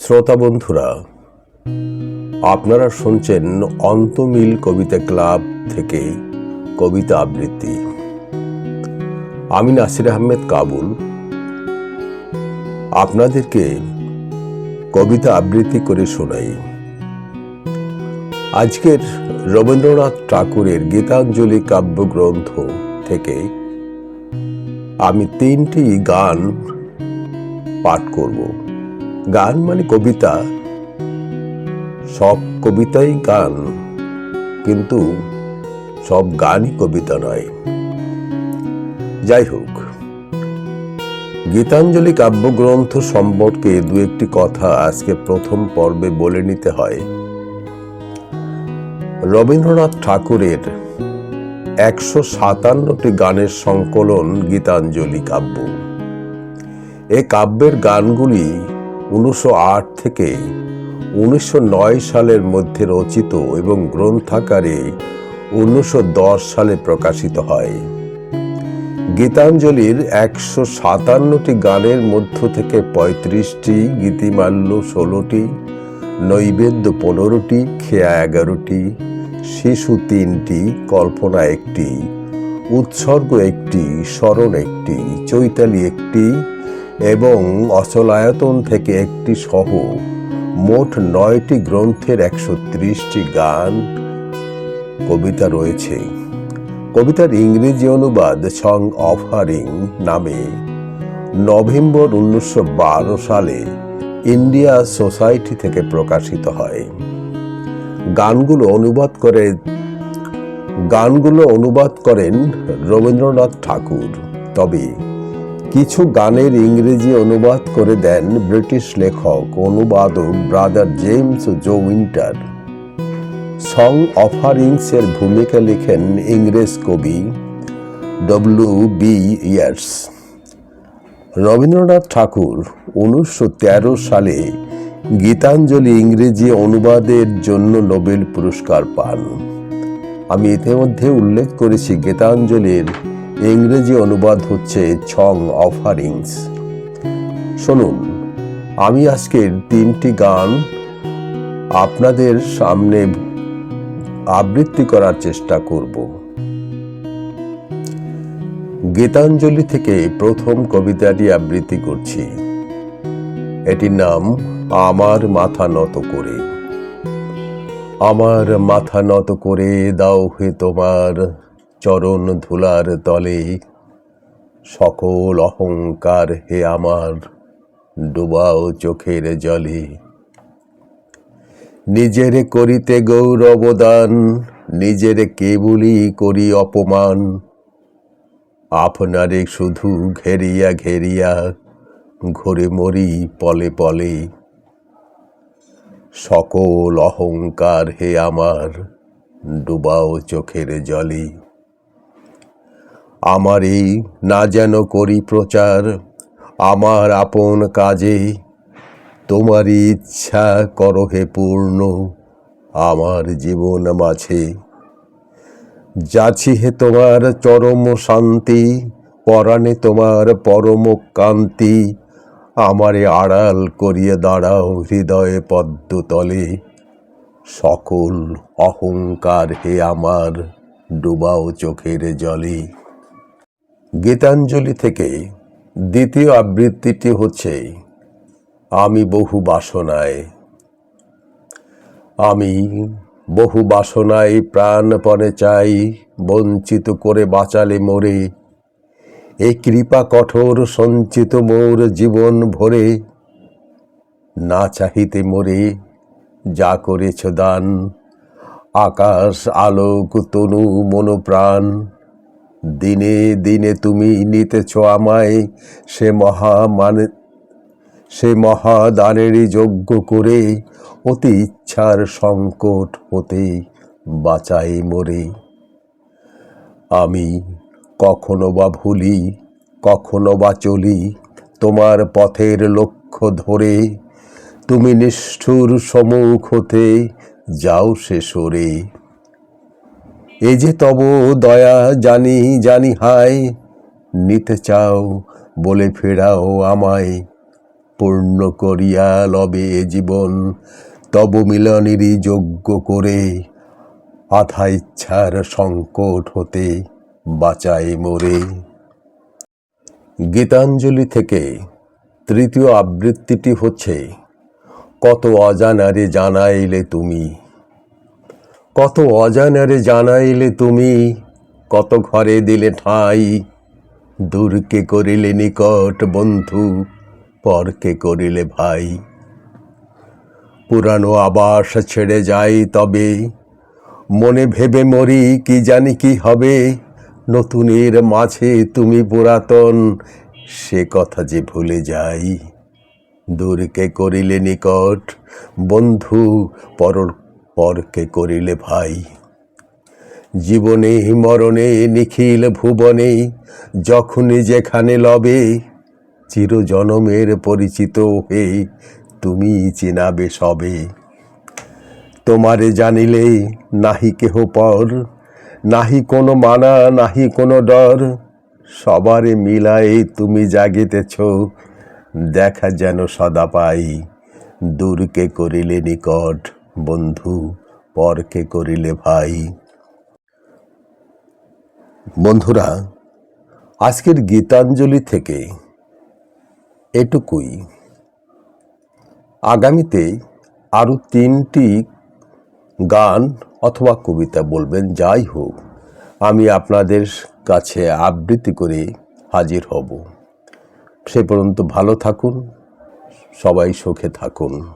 শ্রোতা বন্ধুরা, আপনারা শুনছেন অন্তমিল কবিতা ক্লাব থেকে কবিতা আবৃত্তি। আমি নাসির আহমেদ কাবুল। আপনাদেরকে কবিতা আবৃত্তি করে শোনাই। আজকের রবীন্দ্রনাথ ঠাকুরের গীতাঞ্জলি কাব্যগ্রন্থ থেকে আমি তিনটি গান পাঠ করব। গান মানে কবিতা। সব কবিতাই গান, কিন্তু সব গানই কবিতা নয়। যাই হোক গীতাঞ্জলি কাব্যগ্রন্থ সম্পর্কে দু একটি কথা আজকে প্রথম পর্বে বলে নিতে হয়। রবীন্দ্রনাথ ঠাকুরের একশো সাতান্নটি গানের সংকলন গীতাঞ্জলি কাব্য। এ কাব্যের গানগুলি উনিশশো আট থেকে উনিশশো নয় সালের মধ্যে রচিত এবং গ্রন্থাকারে উনিশশো দশ সালে প্রকাশিত হয়। গীতাঞ্জলির একশো সাতান্নটি গানের মধ্য থেকে পঁয়ত্রিশটি, গীতিমাল্য ষোলোটি, নৈবেদ্য পনেরোটি, খেয়া এগারোটি, শিশু তিনটি, কল্পনা একটি, উৎসর্গ একটি, স্মরণ একটি, চৈতালি একটি এবং অচলায়তন থেকে একটি সহ মোট নয়টি গ্রন্থের একশো ত্রিশটি গান কবিতা রয়েছে। কবিতার ইংরেজি অনুবাদ সং অফারিং নামে নভেম্বর উনিশশো বারো সালে ইন্ডিয়া সোসাইটি থেকে প্রকাশিত হয়। গানগুলো অনুবাদ করে গানগুলো অনুবাদ করেন রবীন্দ্রনাথ ঠাকুর। তবে কিছু গানের ইংরেজি অনুবাদ করে দেন ব্রিটিশ লেখক অনুবাদক brother James Jo Winter. Song offerings এর ভূমিকা লিখেন ইংরেজ কবি W B Yeats. Rabindranath Thakur উনিশশো তেরো সালে গীতাঞ্জলি ইংরেজি অনুবাদের জন্য নোবেল পুরস্কার পান। আমি ইতিমধ্যে উল্লেখ করেছি গীতাঞ্জলির ইংরেজি অনুবাদ হচ্ছে ছং অফারিংস। শুনুন, আমি আজকের তিনটি গান আপনাদের সামনে আবৃত্তি করার চেষ্টা করব। গীতাঞ্জলি থেকে প্রথম কবিতাটি আবৃত্তি করছি। এটির নাম, আমার মাথা নত করে। আমার মাথা নত করে দাও হে তোমার চরণ ধুলার তলে, সকল অহংকার হে আমার, ডুবাও চোখের জলে। নিজের করিতে গৌরবদান নিজের কেবলই করি অপমান। আপনারে শুধু ঘেরিয়া ঘেরিয়া ঘুরে মরি পলে পলে। সকল অহংকার হে আমার, ডুবাও চোখের জলে। আমারই না যেন করি প্রচার, আমার আপন কাজে তোমারই ইচ্ছা করো হে পূর্ণ, আমার জীবন মাঝে। যাছি হে তোমার চরম শান্তি, পরাণে তোমার পরম কান্তি আমারে আড়াল করিয়ে দাঁড়াও হৃদয়ে পদ্মতলে। সকল অহংকার হে আমার, ডুবাও চোখের জলে। গীতাঞ্জলি থেকে দ্বিতীয় আবৃত্তিটি হচ্ছে, আমি বহু বাসনায় আমি বহু বাসনায় প্রাণপণে চাই, বঞ্চিত করে বাঁচালে মোরে। এই কৃপা কঠোর, সঞ্চিত মোর জীবন ভরে। না চাহিতে মোরে, যা করেছ দান। আকাশ, আলোক, তনু, মনোপ্রাণ। দিনে দিনে তুমি নিতেছ আমায় সে মহা মানে সে মহাদানেরই যজ্ঞ করে অতি ইচ্ছার সংকট হতে বাঁচাই মরে। আমি কখনো বা ভুলি, কখনো বা চলি তোমার পথের লক্ষ্য ধরে। তুমি নিষ্ঠুর সম্মুখ হতে যাও সে সরে। এ যে তব দয়া জানি জানি হায় নিতে চাও বলে ফেরাও আমায়। পূর্ণ করিয়া লবে জীবন, তব মিলনেরই যোগ্য করে। আধা ইচ্ছার সংকট হতে বাঁচায় মোরে। গীতাঞ্জলি থেকে তৃতীয় আবৃত্তিটি হচ্ছে, কত অজানারে জানাইলে তুমি? কত অজানারে জানাইলে তুমি? কত ঘরে দিলে ঠাঁই? দূরকে করিলে নিকট বন্ধু, পরকে করিলে ভাই। পুরানো আবাস ছেড়ে যাই তবে, মনে ভেবে মরি কি জানি কি হবে? নতুনের মাঝে তুমি পুরাতন, সে কথা যে ভুলে যাই। দূরকে করিলে নিকট বন্ধু পর পরকে করিলে ভাই। জীবনে মরণে নিখিল ভুবনে, যখনই যেখানে লবে, চিরজনমের পরিচিত হয়ে তুমি চিনাবে সবে। তোমারে জানিলে নাহি কেহ পর, নাহি কোনো মানা, নাহি কোনো ডর, সবারে মিলাই তুমি জাগিতেছ, দেখা যেন সদা পাই, দূরকে করিলে নিকট। বন্ধু, পরকে করিলে ভাই। বন্ধুরা, আজকের গীতাঞ্জলি থেকে এটুকুই। আগামীতে আরও তিনটি গান অথবা কবিতা বলবেন, যাই হোক, আমি আপনাদের কাছে আবৃত্তি করে হাজির হব। সে পর্যন্ত ভালো থাকুন, সবাই সুখে থাকুন।